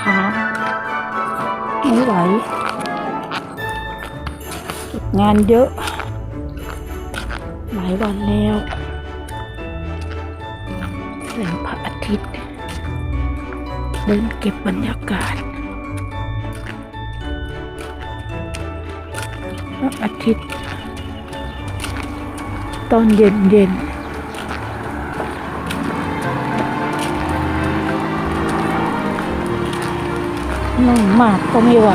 ค้าไม่ไหวงานเยอะ หลายวันแล้วแสงพระอาทิตย์เดินเก็บบรรยากาศพระอาทิตย์ ตอนเย็นเย็น นั่งมากก็ไม่ไหว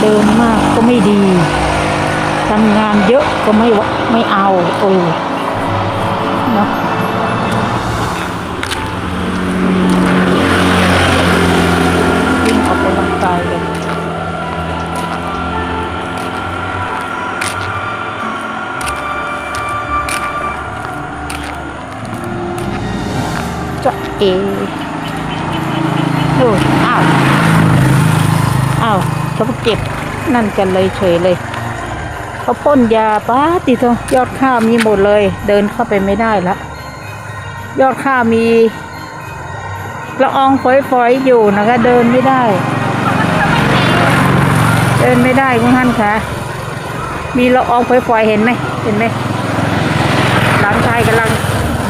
เดินมากก็ไม่ดีทำงานเยอะก็ไม่ไม่เอาเออเนาะวิ่งออกกำลังกายเลยจะเอ ดูอ้าวอ้าวเขาเจ็บนั่นกันเลยเฉยเลยเขาพ่นยาป้าติโทยอดข้าวมีหมดเลย เดินเข้าไปไม่ได้ละยอดข้าวมีละอองฝอยๆอยู่นะคะเดินไม่ได้ เดินไม่ได้คุณท่านคะมีละอองฝอยๆเห็นไหมเห็นไหมหลานชายกำลัง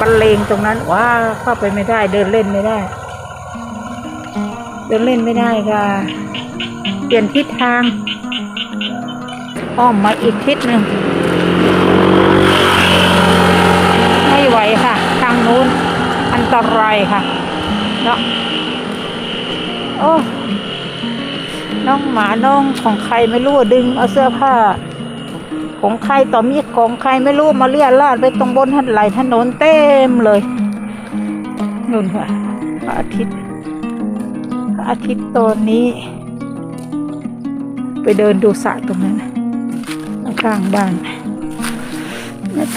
บรรเลงตรงนั้นว้าเข้าไปไม่ได้ เดินเล่นไม่ได้ เดินเล่นไม่ได้ค่ะ เปลี่ยนทิศทาง อ้อมมาอีกทิศหนึ่ง ไม่ไหวค่ะ ทางนู้น อันตรายค่ะ เนาะโอ้ น้องหมาน้องของใครไม่รู้ดึงเอาเสื้อผ้า ของใครต่อมีของใครไม่รู้มาเลี่ยราดไปตรงบนถนนไหลถนนเต็มเลยนู่นค่ะอาทิตย์ ระอาทิตย์ตอนนี้ ไปเดินดูสระตรงนั้นน่ะข้างบ้านเนี่ย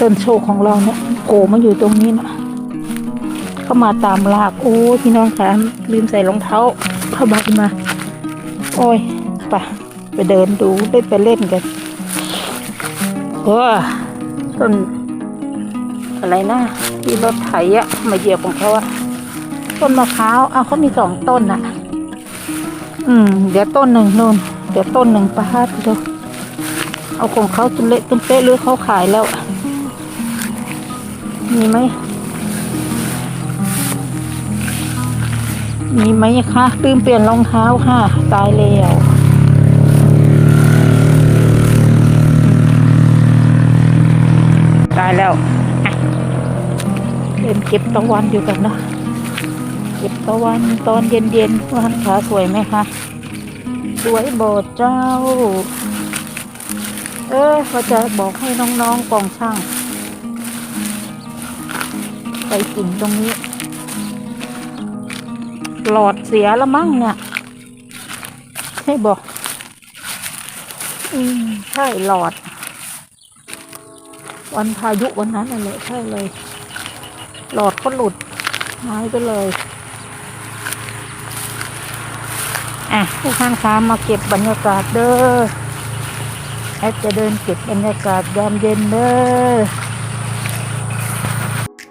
ต้นโชคของเราเนี่ยโผล่มาอยู่ตรงนี้นะเข้ามาตามลากโอ้พี่น้องคะลืมใส่รองเท้าเข้าบ้านมา โอ้ยไปไปเดินดูได้ไปเล่นกันเออต้นอะไรนะที่รถไถอะมาเหยียบของเขาอะต้นมะพร้าวเอาเขามีสองต้นอะ อืม เดี๋ยวต้นหนึ่งนู่น เดี๋ยวต้นหนึ่งป้าดูเอาของเขาจนเละจนเป๊ะหรือเขาขายแล้ว มีไหม มีไหมคะลืมเปลี่ยนรองเท้าค่ะ ตายแล้วตายแล้วอะเดินเก็บตะวันอยู่กันเนาะ เก็บตะวันตอนเย็นๆวันขาสวยไหมคะ สวยโบดเจ้า เออเขาจะบอกให้น้องๆกองช่าง ไปกิ่งตรงนี้ หลอดเสียละมั้งเนี่ย ใช่บอก อืม ใช่หลอด วันพายุวันนั้นน่ะเลยใช่เลย หลอดก็หลุดหายไปเลย อะผู้ท่านคะมาเก็บบรรยากาศเด้อแอดจะเดินเก็บบรรยากาศยามเย็นเด้อ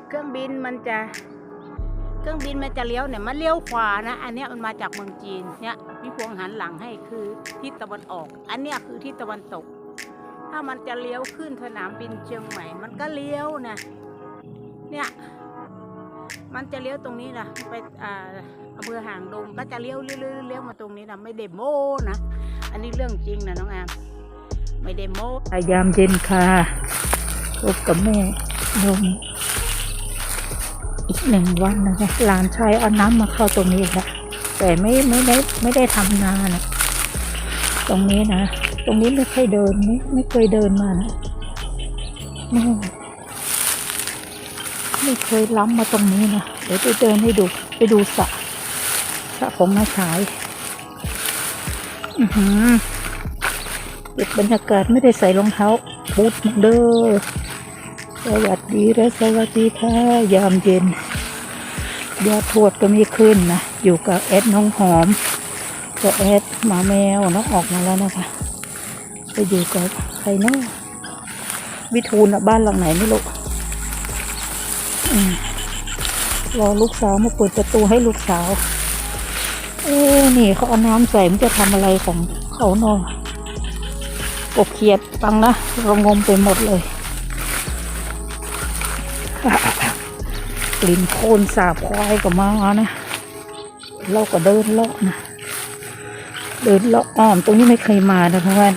เครื่องบินมันจะเครื่องบินมันจะเลี้ยวเนี่ยมันเลี้ยวขวานะ อันเนี้ยมันมาจากเมืองจีนเนี่ยพี่พวงหันหลังให้คือทิศตะวันออก อันเนี้ยคือทิศตะวันตก ถ้ามันจะเลี้ยวขึ้นสนามบินเชียงใหม่ มันก็เลี้ยวนะ เนี่ย มันจะเลี้ยวตรงนี้นะไปอ่า อำเภอหางดงก็จะเลี้ยวเลี้ยวเลี้ยวเลี้ยวมาตรงนี้นะไม่ได้โมนะ อันนี้เรื่องจริงนะน้องอามไม่ได้โม้ยามเย็นค่ะพบกับแม่นมอีกหนึ่งวันนะคะหลานชายเอาน้ำมาเข้าตรงนี้ค่ะแต่ไม่ไม่ได้ไม่ได้ทำนานะตรงนี้นะตรงนี้ไม่เคยเดินไม่ไม่เคยเดินมานะไม่ไม่เคยล้ำมาตรงนี้นะเดี๋ยวไปเดินให้ดูไปดูสระ สระของมาฉายอือหือเก็บบรรยากาศไม่ได้ใส่รองเท้าบูทเด้อสวัสดีและสวัสดีค่ะ ยามเย็นยาทวดก็มีขึ้นนะ อยู่กับแอดน้องหอมกับแอดหมาแมวน้องออกมาแล้วนะคะไปอยู่กับใครเนาะวิทูลอะบ้านหลังไหนไม่รู้รอลูกสาวมาเปิดประตูให้ลูกสาว เอ้นี่เขาเอาน้ำใส่มันจะทำอะไรของเขาเนอะกบเขียดฟังนะระงมไปหมดเลย กลิ่นโคลนสาบควายก็มานะ เราก็เดินเลาะนะ เดินเลาะอ้อมตรงนี้ไม่เคยมานะเพื่อน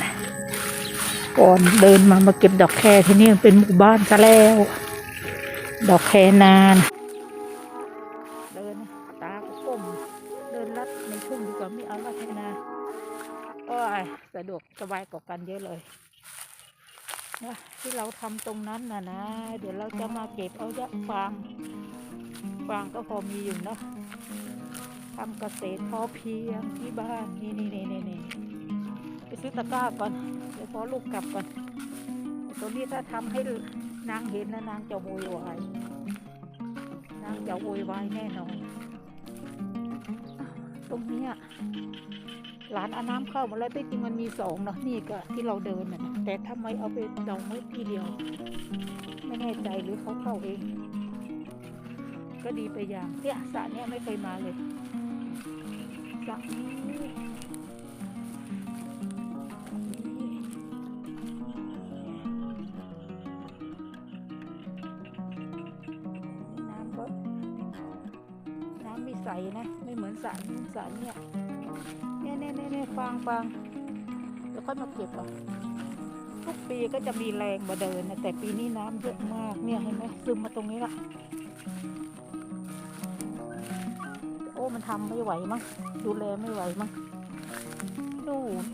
ก่อนเดินมามาเก็บดอกแคที่นี่เป็นหมู่บ้านซะแล้ว ดอกแคนานเสบายกว่ากันเยอะเลยนะที่เราทำตรงนั้นนะนะ เดี๋ยวเราจะมาเก็บเอายะฟางฟางก็พอมีอยู่นะทำเกษตรพอเพียงที่บ้านนี่นี่นี่นี่นี่ไปซื้อตะกร้าก่อนเดี๋ยวพอลูกกลับก่อนตัวนี้ถ้าทำให้นางเห็นนะนางจะโวยวายนางจะโวยวายแน่นอนตรงนี้ ยหลานเอาน้ำเข้ามาแล้วแต่จริงมันมีสองเนาะนี่ก็ที่เราเดินน่ะแต่ทำไมเอาไปดองไว้ทีเดียว ไม่แน่ใจหรือเขาเข้าเอง ก็ดีไปอย่างเนี่ยสระเนี่ยไม่เคยมาเลยสระน้ำก็น้ำไม่ใสนะ ไม่เหมือนสระสระเนี่ย เน่เน่เน่ฟางฟางเดี๋ยวค่อยมาเก็บเอาทุกปีก็จะมีแรงมาเดินนะแต่ปีนี้น้ำเยอะมากเนี่ยเห็นไหมซึมมาตรงนี้ละโอ้มันทำไม่ไหวมั้งดูแลไม่ไหวมั้งนู่น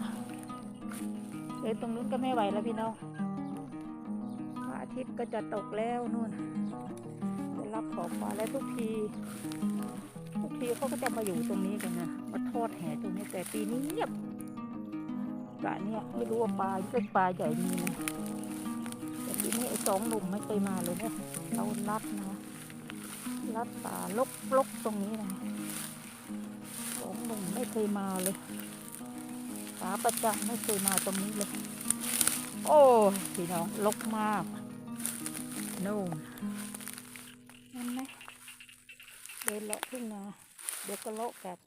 เดินตรงนู้นก็ไม่ไหวแล้วพี่น้องพระอาทิตย์ก็จะตกแล้วนู่นจะรับขอบฟ้าแล้วทุกที ทีเขาก็จะมาอยู่ตรงนี้กันนะมาทอดแห่ตรงนี้แต่ปีนี้เงียบสระเนี่ยไม่รู้ว่าปลาเล็กปลาใหญ่มีนะแต่ปีนี้ไอ้สองหนุ่มไม่เคยมาเลยเนี่ยเราลัดนะลัดป่าลกลกตรงนี้นะสองหนุ่มไม่เคยมาเลยขาประจำไม่เคยมาตรงนี้เลย โอ้พี่น้องลกมากนู่น เดี๋ยวก็เลาะกลับ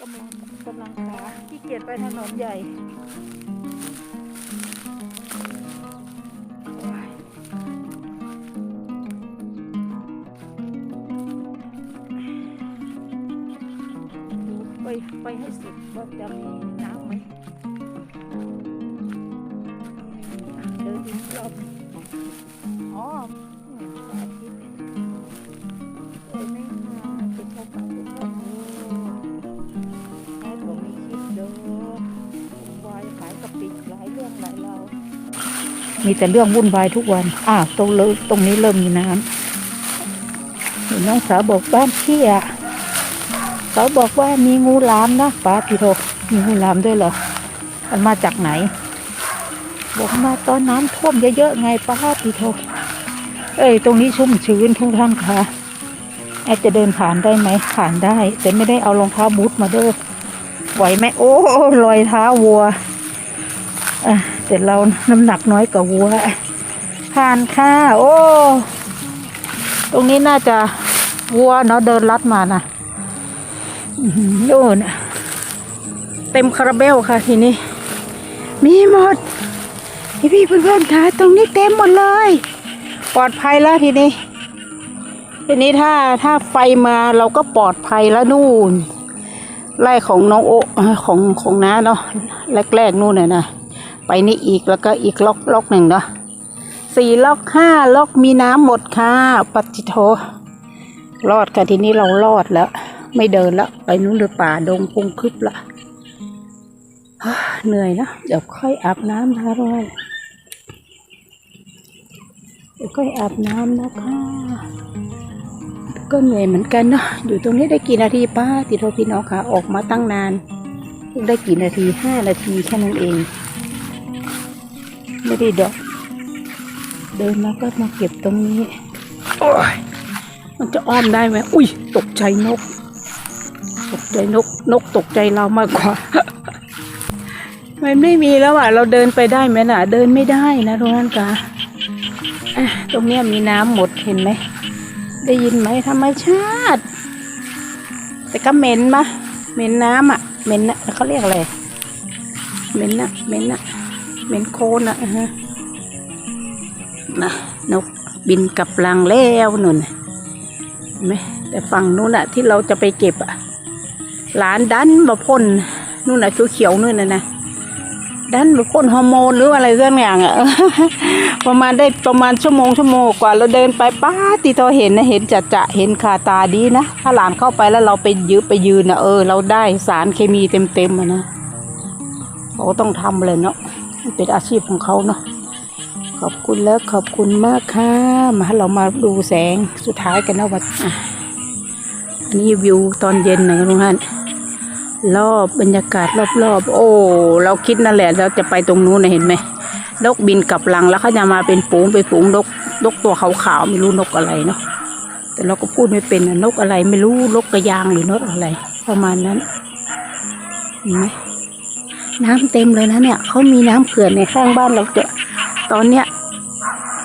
กำลังกำลังขาขี้เกียจไปถนนใหญ่ไปไปให้สุดว่าจะมีน้ำไหม มีแต่เรื่องวุ่นวายทุกวัน อ่าตรงเลยตรงนี้เริ่มมีน้ำเห็นน้องสาวบอกบ้านเชี่ยเขาบอกว่ามีงูหลามนะป้าพี่โทมีงูหลามด้วยเหรอ มันมาจากไหน บอกมาตอนน้ำท่วมเยอะๆไงป้าพี่โทเอ้ยตรงนี้ชุ่มชื้นทุกท่านค่ะแอดจะเดินผ่านได้ไหมผ่านได้ แต่ไม่ได้เอารองเท้าบูทมาเด้อไหวไหมโอ้รอยเท้าวัวอะ แต่เราน้ำหนักน้อยกว่าวัวผ่านค่ะโอ้ตรงนี้น่าจะวัวเนาะเดินลัดมานะอื้อหือโน่นน่ะเต็มคาราเบลค่ะทีนี้ มีหมดพี่พี่เพื่อนๆค่ะตรงนี้เต็มหมดเลย ปลอดภัยแล้วทีนี้ ทีนี้ถ้าถ้าไฟมาเราก็ปลอดภัยแล้วนู่นไล่ของน้องโอเอ่อของของน้าเนาะแรกๆนู่นน่ะนะ ไปนี่อีกแล้วก็อีกล็อกล็อกหนึ่งเนาะสี่ล็อกห้าล็อกมีน้ำหมดค่ะปัจจิโทรอดค่ะทีนี้เรารอดแล้ว ไม่เดินแล้วไปนู้นเลยป่าดงพงคึบละเหนื่อยนะเดี๋ยวค่อยอาบน้ำนะคะทุกคนเดี๋ยวค่อยอาบน้ำนะคะก็เหนื่อยเหมือนกันเนาะอยู่ตรงนี้ได้กี่นาทีป้าติโทรพี่น้องค่ะ ออกมาตั้งนาน ได้กี่นาทีห้านาทีแค่นั้นเอง ไม่ได้ดอก เดินมาก็มาเก็บตรงนี้ โอ้ย มันจะอ้อมได้ไหมอุ้ย ตกใจนก ตกใจนก นกตกใจเรามากกว่า มันไม่มีแล้วอะ เราเดินไปได้ไหมน่ะ เดินไม่ได้นะทุกท่านคะอะตรงเนี้ยมีน้ำหมดเห็นไหม ได้ยินไหมธรรมชาติ แต่ก็เหม็นมะเหม็นน้ำอะเหม็นนะเขาเรียกอะไรเหม็นนะเหม็นนะ เหม็นโคนอะฮะนะนกบินกลับรังแล้วนุ่นไหมแต่ฝั่งนู้นอะที่เราจะไปเก็บอะหลานดันมาพ่นนู่นอะเขียวๆนู่นนะนะดันมาพ่นฮอร์โมนหรืออะไรสักองอย่างอะประมาณได้ประมาณชั่วโมงชั่วโมงกว่าเราเดินไปป้าตีตัวเห็นนะเห็นจะจะเห็นคาตาดีนะถ้าหลานเข้าไปแล้วเราไปยืบไปยืนนะเออ เราได้สารเคมีเต็มเต็มๆอะนะเขาต้องทำเลยเนาะ เป็นอาชีพของเขาเนาะขอบคุณแล้วขอบคุณมากค่ะมาให้เรามาดูแสงสุดท้ายกันนะวัดอันนี้วิวตอนเย็นนะทุกท่านรอบบรรยากาศรอบๆ โอ้ เราคิดนั่นแหละเราจะไปตรงนู้นนะเห็นไหมนกบินกลับรังแล้วเขาจะมาเป็นฝูงไปฝูงนกนกตัวขาวๆไม่รู้นกอะไรเนาะแต่เราก็พูดไม่เป็นนกอะไรไม่รู้นกกระยางหรือนกอะไร ประมาณนั้นเห็นไหม น้ำเต็มเลยนะเนี่ยเขามีน้ำเขื่อนในข้างบ้านเราเจอตอนเนี้ย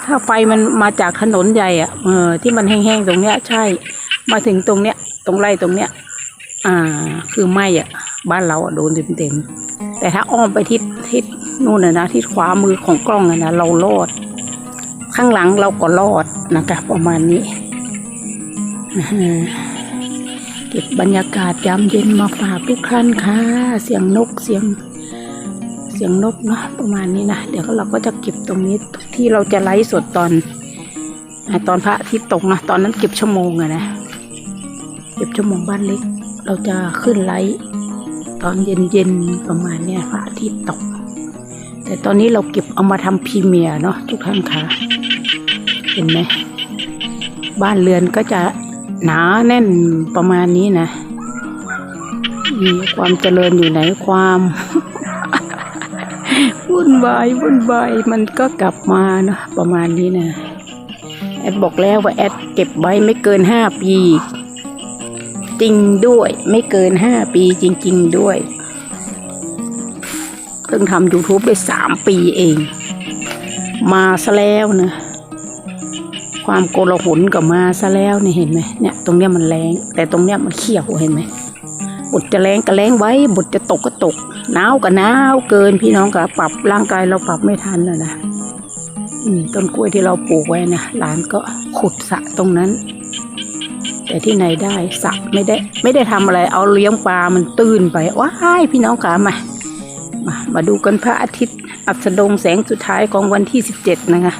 ถ้าไฟมันมาจากถนนใหญ่อะเออที่มันแห้งๆตรงเนี้ย ใช่ มาถึงตรงเนี้ย ตรงไร่ตรงเนี้ย อ่า คือไหมอะบ้านเราอะโดนเต็มๆแต่ถ้าอ้อมไปทิศทิศนู่นนะนะทิศขวามือของกล้องนะเรารอด ข้างหลังเราก็รอดนะคะประมาณนี้อ่าฮะเก็บบรรยากาศยามเย็นมาฝากทุกท่านค่ะ เสียงนกเสียง เสียงนกเนาะประมาณนี้นะเดี๋ยวเราก็จะเก็บตรงนี้ที่เราจะไลฟ์สดตอนตอนพระอาทิตย์ตกนะตอนนั้นเก็บชั่วโมงอะนะเก็บชั่วโมงบ้านเล็ก เราจะขึ้นไลฟ์ตอนเย็นๆประมาณเนี้ยพระอาทิตย์ตก แต่ตอนนี้เราเก็บเอามาทำพรีเมียร์เนาะทุกท่านคะเห็นไหมบ้านเรือนก็จะหนาแน่นประมาณนี้นะ มีความเจริญอยู่ไหนความ วุ่นวายวุ่นวายมันก็กลับมาเนาะประมาณนี้นะแอดบอกแล้วว่าแอดเก็บไว้ไม่เกินห้าปี จริงด้วยไม่เกินห้าปีจริง ๆ ด้วยเพิ่งทำ YouTube ได้สามปีเอง มาซะแล้วนะความโกลาหลก็มาซะแล้วเนี่ยเห็นไหมเนี่ยตรงเนี้ยมันแรง แต่ตรงเนี้ยมันเขียวเห็นไหม บทจะแรงก็แรงไว้บทจะตกก็ตกหนาวก็หนาวเกินพี่น้องก็ปรับร่างกายเราปรับไม่ทันนะนะต้นกล้วยที่เราปลูกไว้นะหลานก็ขุดสระตรงนั้น แต่ที่ไหนได้สระไม่ได้ ไม่ได้ทำอะไร เอาเลี้ยงปลามันตื้นไปว้ายพี่น้องขามามามาดูกันพระอาทิตย์ อัสดงแสงสุดท้ายของวันที่สิบเจ็ดนะคะ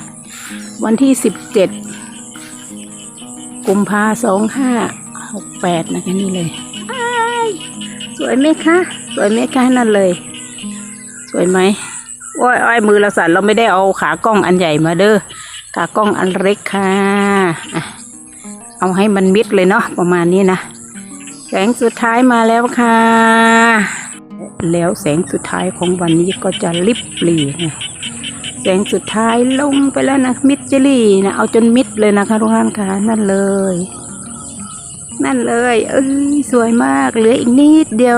วันที่สิบเจ็ดกุมภาสองห้าหกแปดนะคะนี่เลย วยไหมคะ สวยไหมคะนั่นเลย สวยไหมอ้ยอ้อยมือเราสั่นเราไม่ได้เอาขากล้องอันใหญ่มาเด้อขากล้องอันเล็กค่ะเอาให้มันมิดเลยเนาะประมาณนี้นะแสงสุดท้ายมาแล้วค่ะ แล้วแสงสุดท้ายของวันนี้ก็จะลิบหลีนะแสงสุดท้ายลงไปแล้วนะมิดเจลี่นะเอาจนมิดเลยนะคะทุกท่านค่ะนั่นเลย นั่นเลยเอ้ย สวยมาก เหลืออีกนิดเดียว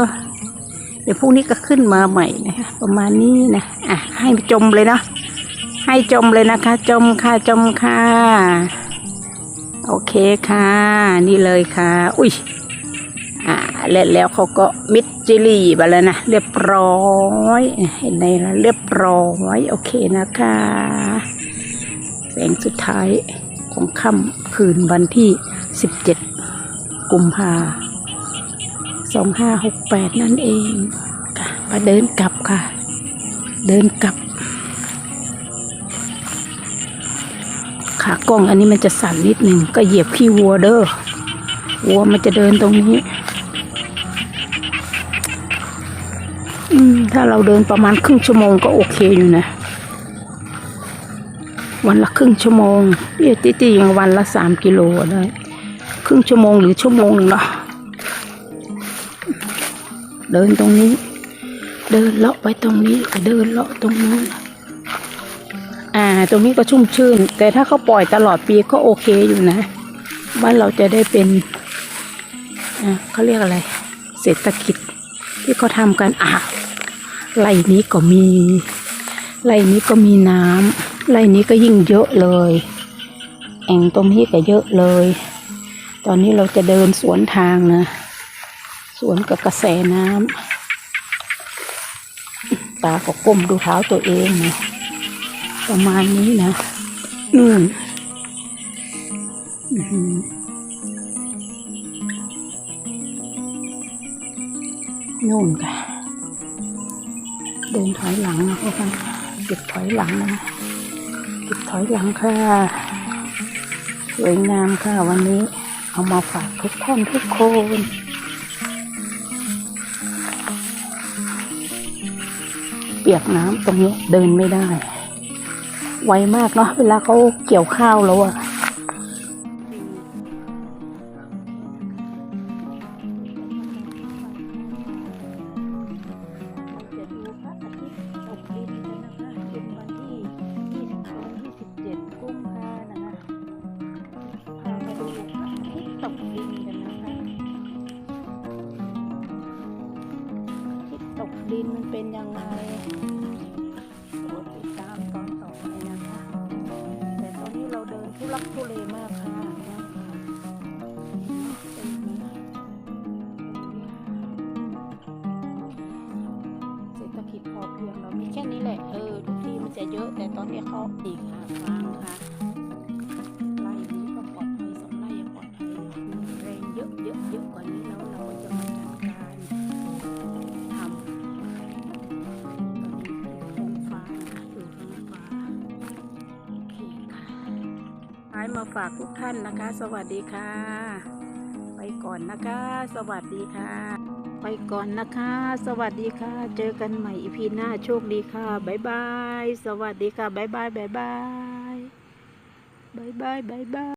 เดี๋ยวพรุ่งนี้ก็ขึ้นมาใหม่นะคะ ประมาณนี้นะ อะ ให้จมเลยเนาะ ให้จมเลยนะคะ จมค่ะ จมค่ะ โอเคค่ะ นี่เลยค่ะ อุ้ย อ่าแล้วแล้วเขาก็มิดจิลี่ไปแล้วนะ เรียบร้อย เห็นไหมล่ะเรียบร้อย โอเคนะคะ แสงสุดท้ายของค่ำคืนวันที่สิบเจ็ดกุมภา สองห้าหกแปดนั่นเองค่ะมาเดินกลับค่ะ เดินกลับ ขากล้องอันนี้มันจะสั่นนิดหนึ่งก็เหยียบขี้วัวเด้อวัวมันจะเดินตรงนี้อืมถ้าเราเดินประมาณครึ่งชั่วโมงก็โอเคอยู่นะ วันละครึ่งชั่วโมงเรียติตีอย่างวันละสามกิโลได้ครึ่งชั่วโมงหรือชั่วโมงเนาะ เดินตรงนี้ เดินเลาะไปตรงนี้เดินเลาะตรงนู้นอ่า ตรงนี้ก็ชุ่มชื่น แต่ถ้าเขาปล่อยตลอดปีก็โอเคอยู่นะบ้านเราจะได้เป็นอ่าเขาเรียกอะไร เศรษฐกิจ ที่เขาทำกันอะไร่นี้ก็มีไร่นี้ก็มีน้ำไร่นี้ก็ยิ่งเยอะเลย แอ่งตรงนี้ก็เยอะเลย ตอนนี้เราจะเดินสวนทางนะ สวนกับกระแสน้ำตาก็ก้มดูเท้าตัวเองนะประมาณนี้นะนู่นนู่นค่ะ เดินถอยหลังนะพวกมันจุดถอยหลังนะจุดถอยหลังค่ะสวยงามค่ะวันนี้เอามาฝากทุกท่านทุกคน ปียกน้ำตรงนี้เดินไม่ได้ ไวมากเนาะเวลาเขาเกี่ยวข้าวแล้วอะจะดูพระอาทิตย์ตกดินกันนะคะเป็นวันที่22 27กุมภานะคะพามา ฝากทุกท่านนะคะ สวัสดีค่ะ ไปก่อนนะคะ สวัสดีค่ะ ไปก่อนนะคะ สวัสดีค่ะ เจอกันใหม่อีพีหน้าโชคดีค่ะบ๊ายบายสวัสดีค่ะบ๊ายบายบ๊ายบายบ๊ายบายบ๊ายบาย